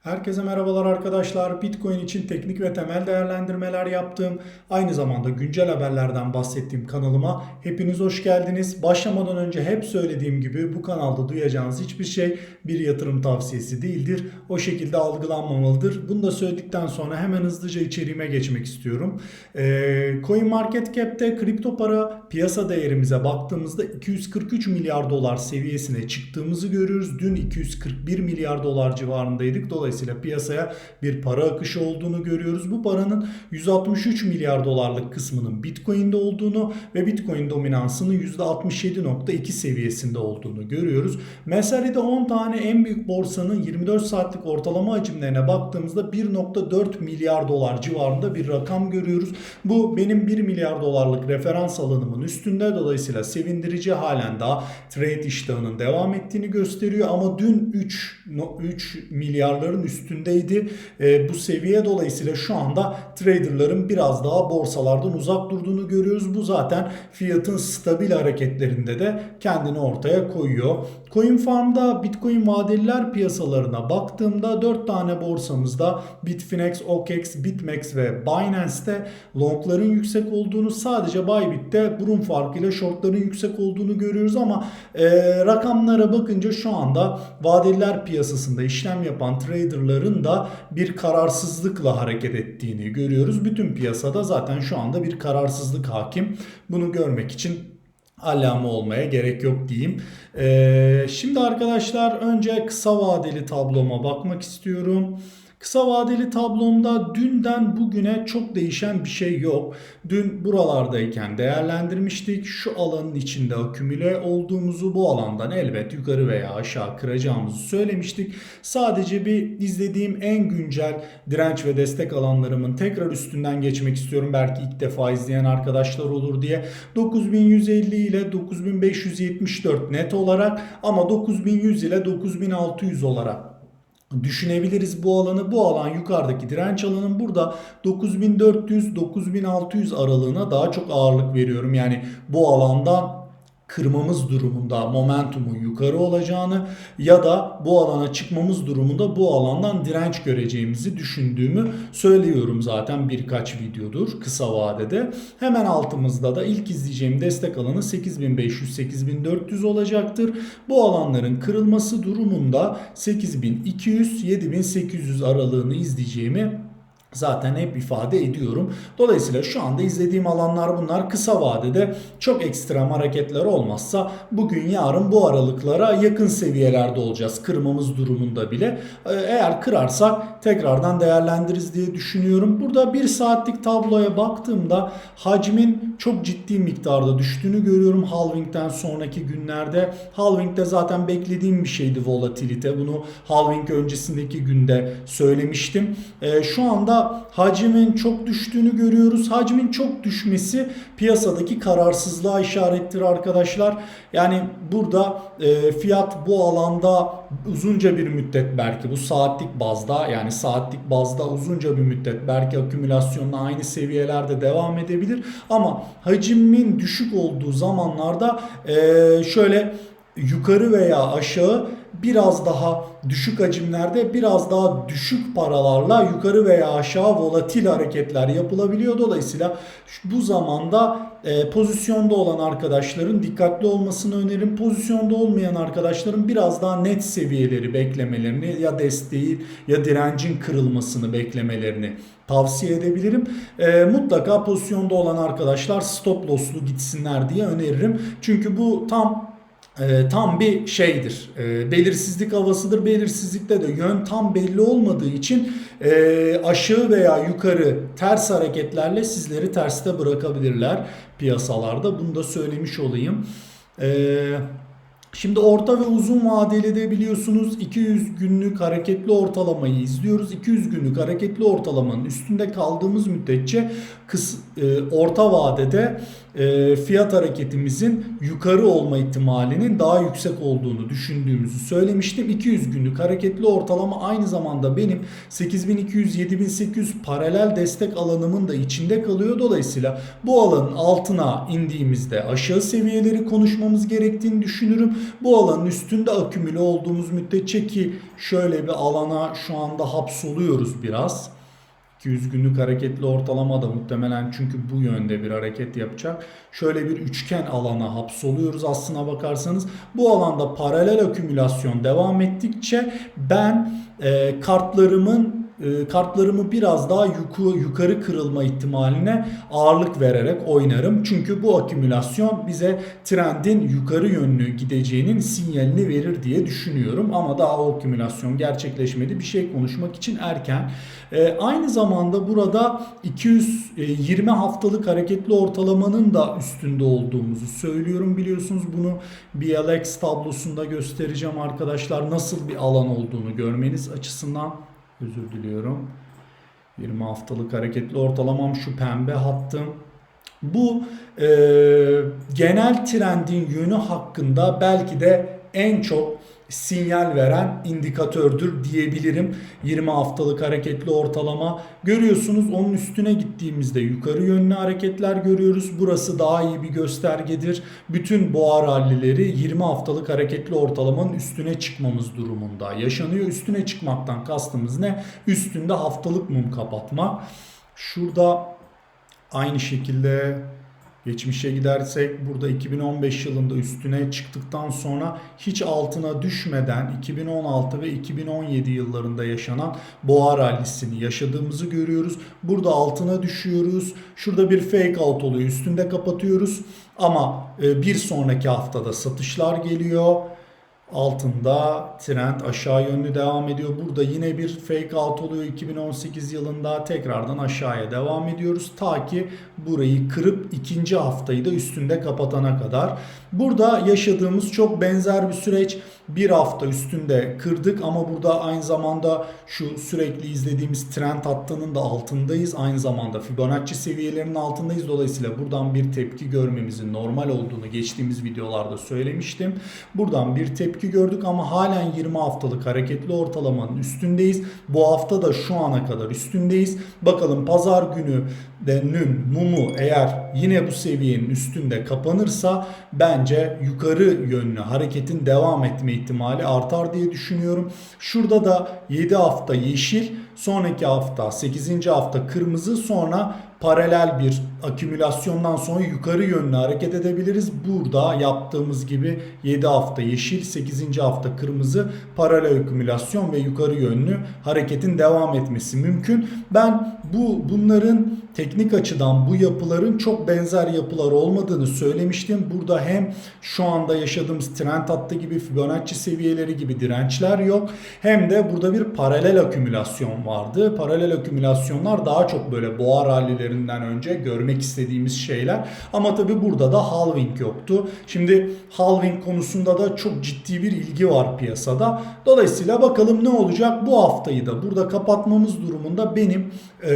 Herkese merhabalar arkadaşlar. Bitcoin için teknik ve temel değerlendirmeler yaptığım, aynı zamanda güncel haberlerden bahsettiğim kanalıma hepiniz hoş geldiniz. Başlamadan önce hep söylediğim gibi bu kanalda duyacağınız hiçbir şey bir yatırım tavsiyesi değildir. O şekilde algılanmamalıdır. Bunu da söyledikten sonra hemen hızlıca içeriğime geçmek istiyorum. Ee, CoinMarketCap'te kripto para piyasa değerimize baktığımızda 243 milyar dolar seviyesine çıktığımızı görüyoruz. Dün 241 milyar dolar civarındaydık. Dolayısıyla piyasaya bir para akışı olduğunu görüyoruz. Bu paranın 163 milyar dolarlık kısmının Bitcoin'de olduğunu ve Bitcoin dominansının %67.2 seviyesinde olduğunu görüyoruz. Mesare'de 10 tane en büyük borsanın 24 saatlik ortalama hacimlerine baktığımızda 1.4 milyar dolar civarında bir rakam görüyoruz. Bu benim 1 milyar dolarlık referans alanımın üstünde dolayısıyla sevindirici halen daha trade iştahının devam ettiğini gösteriyor ama dün 3 3 milyarların üstündeydi. E, bu seviye dolayısıyla şu anda traderların biraz daha borsalardan uzak durduğunu görüyoruz. Bu zaten fiyatın stabil hareketlerinde de kendini ortaya koyuyor. CoinFarm'da Bitcoin vadeliler piyasalarına baktığımda 4 tane borsamızda Bitfinex, OKEx, BitMEX ve Binance'te longların yüksek olduğunu sadece Bybit'te burun farkıyla shortların yüksek olduğunu görüyoruz ama e, rakamlara bakınca şu anda vadeliler piyasasında işlem yapan traderların da bir kararsızlıkla hareket ettiğini görüyoruz. Bütün piyasada zaten şu anda bir kararsızlık hakim. Bunu görmek için allame olmaya gerek yok diyeyim. Ee, şimdi arkadaşlar önce kısa vadeli tabloma bakmak istiyorum. Kısa vadeli tablomda dünden bugüne çok değişen bir şey yok. Dün buralardayken değerlendirmiştik. Şu alanın içinde akümüle olduğumuzu bu alandan elbet yukarı veya aşağı kıracağımızı söylemiştik. Sadece bir izlediğim en güncel direnç ve destek alanlarımın tekrar üstünden geçmek istiyorum. Belki ilk defa izleyen arkadaşlar olur diye. 9150 ile 9574 net olarak ama 9100 ile 9600 olarak düşünebiliriz bu alanı. Bu alan yukarıdaki direnç alanın burada 9400-9600 aralığına daha çok ağırlık veriyorum. Yani bu alandan kırmamız durumunda momentumun yukarı olacağını ya da bu alana çıkmamız durumunda bu alandan direnç göreceğimizi düşündüğümü söylüyorum zaten birkaç videodur kısa vadede. Hemen altımızda da ilk izleyeceğim destek alanı 8500-8400 olacaktır. Bu alanların kırılması durumunda 8200-7800 aralığını izleyeceğimi zaten hep ifade ediyorum. Dolayısıyla şu anda izlediğim alanlar bunlar. Kısa vadede çok ekstrem hareketler olmazsa bugün yarın bu aralıklara yakın seviyelerde olacağız. Kırmamız durumunda bile. Ee, eğer kırarsak tekrardan değerlendiririz diye düşünüyorum. Burada bir saatlik tabloya baktığımda hacmin çok ciddi miktarda düştüğünü görüyorum halvingten sonraki günlerde. Halvingde zaten beklediğim bir şeydi volatilite. Bunu halving öncesindeki günde söylemiştim. Ee, şu anda hacmin çok düştüğünü görüyoruz. Hacmin çok düşmesi piyasadaki kararsızlığa işarettir arkadaşlar. Yani burada e, fiyat bu alanda uzunca bir müddet belki bu saatlik bazda yani saatlik bazda uzunca bir müddet belki akümülasyonla aynı seviyelerde devam edebilir. Ama hacmin düşük olduğu zamanlarda e, şöyle yukarı veya aşağı biraz daha düşük hacimlerde biraz daha düşük paralarla yukarı veya aşağı volatil hareketler yapılabiliyor. Dolayısıyla bu zamanda e, pozisyonda olan arkadaşların dikkatli olmasını öneririm. Pozisyonda olmayan arkadaşların biraz daha net seviyeleri beklemelerini ya desteği ya direncin kırılmasını beklemelerini tavsiye edebilirim. E, mutlaka pozisyonda olan arkadaşlar stop loss'lu gitsinler diye öneririm. Çünkü bu tam e, tam bir şeydir. E, belirsizlik havasıdır. Belirsizlikte de yön tam belli olmadığı için e, aşağı veya yukarı ters hareketlerle sizleri terste bırakabilirler piyasalarda. Bunu da söylemiş olayım. Eee Şimdi orta ve uzun vadeli de biliyorsunuz 200 günlük hareketli ortalamayı izliyoruz. 200 günlük hareketli ortalamanın üstünde kaldığımız müddetçe kıs, e, orta vadede e, fiyat hareketimizin yukarı olma ihtimalinin daha yüksek olduğunu düşündüğümüzü söylemiştim. 200 günlük hareketli ortalama aynı zamanda benim 8200-7800 paralel destek alanımın da içinde kalıyor. Dolayısıyla bu alanın altına indiğimizde aşağı seviyeleri konuşmamız gerektiğini düşünürüm. Bu alanın üstünde akümüle olduğumuz müddetçe ki şöyle bir alana şu anda hapsoluyoruz biraz. 200 günlük hareketli ortalama da muhtemelen çünkü bu yönde bir hareket yapacak. Şöyle bir üçgen alana hapsoluyoruz aslına bakarsanız. Bu alanda paralel akümülasyon devam ettikçe ben e, kartlarımın e, kartlarımı biraz daha yukarı, yukarı kırılma ihtimaline ağırlık vererek oynarım. Çünkü bu akümülasyon bize trendin yukarı yönlü gideceğinin sinyalini verir diye düşünüyorum. Ama daha o akümülasyon gerçekleşmedi. Bir şey konuşmak için erken. E, aynı zamanda burada 220 haftalık hareketli ortalamanın da üstünde olduğumuzu söylüyorum. Biliyorsunuz bunu BLX tablosunda göstereceğim arkadaşlar. Nasıl bir alan olduğunu görmeniz açısından özür diliyorum. 20 haftalık hareketli ortalamam şu pembe hattım. Bu e, genel trendin yönü hakkında belki de en çok sinyal veren indikatördür diyebilirim. 20 haftalık hareketli ortalama görüyorsunuz onun üstüne gittiğimizde yukarı yönlü hareketler görüyoruz. Burası daha iyi bir göstergedir. Bütün boğa rallileri 20 haftalık hareketli ortalamanın üstüne çıkmamız durumunda yaşanıyor. Üstüne çıkmaktan kastımız ne? Üstünde haftalık mum kapatmak. Şurada aynı şekilde Geçmişe gidersek burada 2015 yılında üstüne çıktıktan sonra hiç altına düşmeden 2016 ve 2017 yıllarında yaşanan boğa rallisini yaşadığımızı görüyoruz. Burada altına düşüyoruz. Şurada bir fake out oluyor. Üstünde kapatıyoruz. Ama e, bir sonraki haftada satışlar geliyor altında trend aşağı yönlü devam ediyor. Burada yine bir fake out oluyor 2018 yılında tekrardan aşağıya devam ediyoruz. Ta ki burayı kırıp ikinci haftayı da üstünde kapatana kadar. Burada yaşadığımız çok benzer bir süreç. Bir hafta üstünde kırdık ama burada aynı zamanda şu sürekli izlediğimiz trend hattının da altındayız. Aynı zamanda Fibonacci seviyelerinin altındayız. Dolayısıyla buradan bir tepki görmemizin normal olduğunu geçtiğimiz videolarda söylemiştim. Buradan bir tepki gördük ama halen 20 haftalık hareketli ortalamanın üstündeyiz. Bu hafta da şu ana kadar üstündeyiz. Bakalım pazar günü denün mumu eğer yine bu seviyenin üstünde kapanırsa bence yukarı yönlü hareketin devam etme ihtimali artar diye düşünüyorum. Şurada da 7 hafta yeşil, sonraki hafta 8. hafta kırmızı, sonra paralel bir akümülasyondan sonra yukarı yönlü hareket edebiliriz. Burada yaptığımız gibi 7 hafta yeşil, 8. hafta kırmızı paralel akümülasyon ve yukarı yönlü hareketin devam etmesi mümkün. Ben bu bunların teknik açıdan bu yapıların çok benzer yapılar olmadığını söylemiştim. Burada hem şu anda yaşadığımız trend hattı gibi Fibonacci seviyeleri gibi dirençler yok. Hem de burada bir paralel akümülasyon vardı. Paralel akümülasyonlar daha çok böyle boğa rallilerinden önce görmek istediğimiz şeyler. Ama tabi burada da halving yoktu. Şimdi halving konusunda da çok ciddi bir ilgi var piyasada. Dolayısıyla bakalım ne olacak bu haftayı da burada kapatmamız durumunda benim e,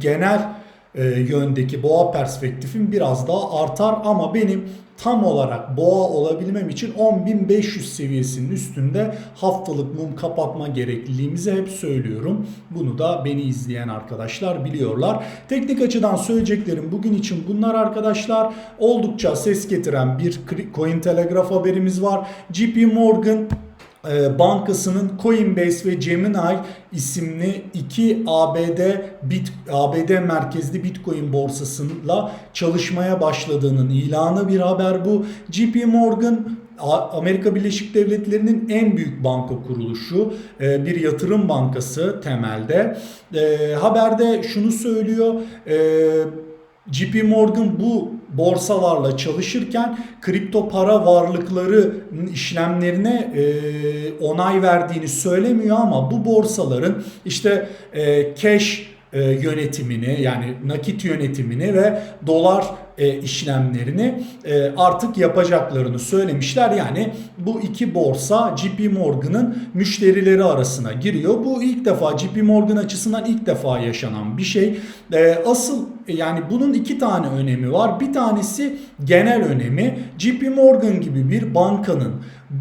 genel e, yöndeki boğa perspektifim biraz daha artar ama benim tam olarak boğa olabilmem için 10.500 seviyesinin üstünde haftalık mum kapatma gerekliliğimizi hep söylüyorum. Bunu da beni izleyen arkadaşlar biliyorlar. Teknik açıdan söyleyeceklerim bugün için bunlar arkadaşlar. Oldukça ses getiren bir Coin Telegraph haberimiz var. JP Morgan Bankası'nın Coinbase ve Gemini isimli iki ABD bit ABD merkezli Bitcoin borsasıyla çalışmaya başladığının ilanı bir haber bu. JP Morgan Amerika Birleşik Devletleri'nin en büyük banka kuruluşu, e, bir yatırım bankası temelde. E, haberde şunu söylüyor. JP Morgan bu borsalarla çalışırken kripto para varlıkları işlemlerine e, onay verdiğini söylemiyor ama bu borsaların işte e, cash e, yönetimini yani nakit yönetimini ve dolar e, işlemlerini e, artık yapacaklarını söylemişler. Yani bu iki borsa JP Morgan'ın müşterileri arasına giriyor. Bu ilk defa JP Morgan açısından ilk defa yaşanan bir şey. E, asıl yani bunun iki tane önemi var. Bir tanesi genel önemi. JP Morgan gibi bir bankanın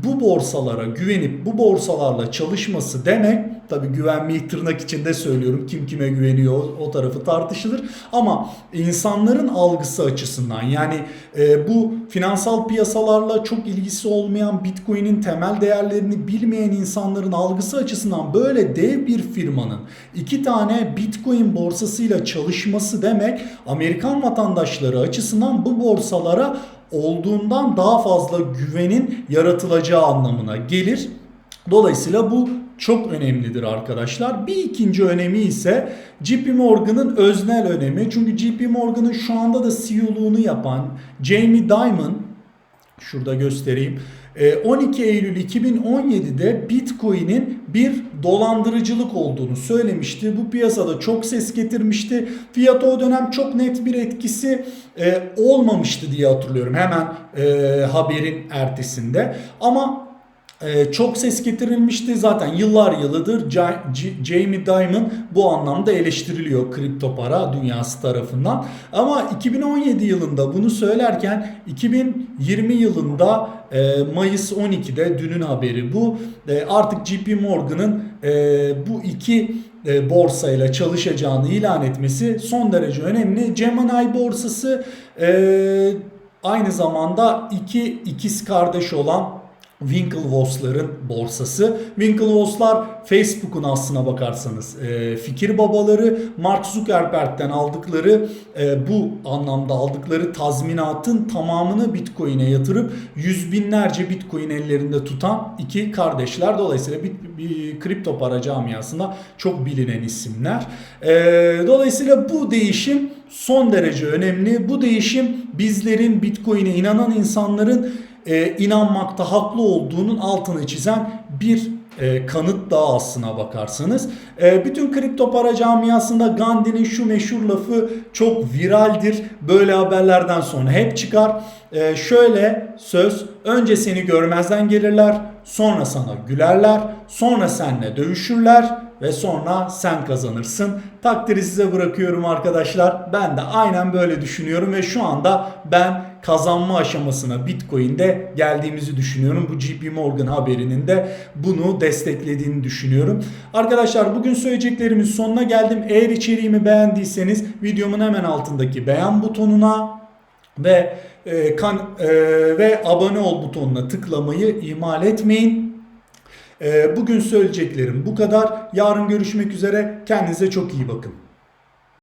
bu borsalara güvenip bu borsalarla çalışması demek tabi güvenmeyi tırnak içinde söylüyorum kim kime güveniyor o tarafı tartışılır. Ama insanların algısı açısından yani e, bu finansal piyasalarla çok ilgisi olmayan bitcoin'in temel değerlerini bilmeyen insanların algısı açısından böyle dev bir firmanın iki tane bitcoin borsasıyla çalışması demek Amerikan vatandaşları açısından bu borsalara olduğundan daha fazla güvenin yaratılacağı anlamına gelir. Dolayısıyla bu çok önemlidir arkadaşlar. Bir ikinci önemi ise JP Morgan'ın öznel önemi. Çünkü JP Morgan'ın şu anda da CEO'luğunu yapan Jamie Dimon şurada göstereyim. 12 Eylül 2017'de Bitcoin'in bir dolandırıcılık olduğunu söylemişti. Bu piyasada çok ses getirmişti. Fiyata o dönem çok net bir etkisi e, olmamıştı diye hatırlıyorum. Hemen e, haberin ertesinde. Ama ee, çok ses getirilmişti. Zaten yıllar yılıdır Jamie Dimon bu anlamda eleştiriliyor kripto para dünyası tarafından. Ama 2017 yılında bunu söylerken 2020 yılında e, Mayıs 12'de dünün haberi bu. E, artık JP Morgan'ın e, bu iki e, borsayla çalışacağını ilan etmesi son derece önemli. Gemini borsası aynı zamanda iki ikiz kardeş olan Winklevoss'ların borsası. Winklevoss'lar Facebook'un aslına bakarsanız e, fikir babaları Mark Zuckerberg'ten aldıkları e, bu anlamda aldıkları tazminatın tamamını Bitcoin'e yatırıp yüz binlerce Bitcoin ellerinde tutan iki kardeşler. Dolayısıyla bir, bir kripto para camiasında çok bilinen isimler. E, dolayısıyla bu değişim son derece önemli. Bu değişim bizlerin Bitcoin'e inanan insanların e, inanmakta haklı olduğunun altını çizen bir e, kanıt daha aslına bakarsanız. E, bütün kripto para camiasında Gandhi'nin şu meşhur lafı çok viraldir. Böyle haberlerden sonra hep çıkar. E, şöyle söz önce seni görmezden gelirler sonra sana gülerler sonra seninle dövüşürler ve sonra sen kazanırsın. Takdiri size bırakıyorum arkadaşlar. Ben de aynen böyle düşünüyorum ve şu anda ben kazanma aşamasına Bitcoin'de geldiğimizi düşünüyorum. Bu JP Morgan haberinin de bunu desteklediğini düşünüyorum. Arkadaşlar bugün söyleyeceklerimin sonuna geldim. Eğer içeriğimi beğendiyseniz videomun hemen altındaki beğen butonuna ve e, kan e, ve abone ol butonuna tıklamayı ihmal etmeyin. E, bugün söyleyeceklerim bu kadar. Yarın görüşmek üzere. Kendinize çok iyi bakın.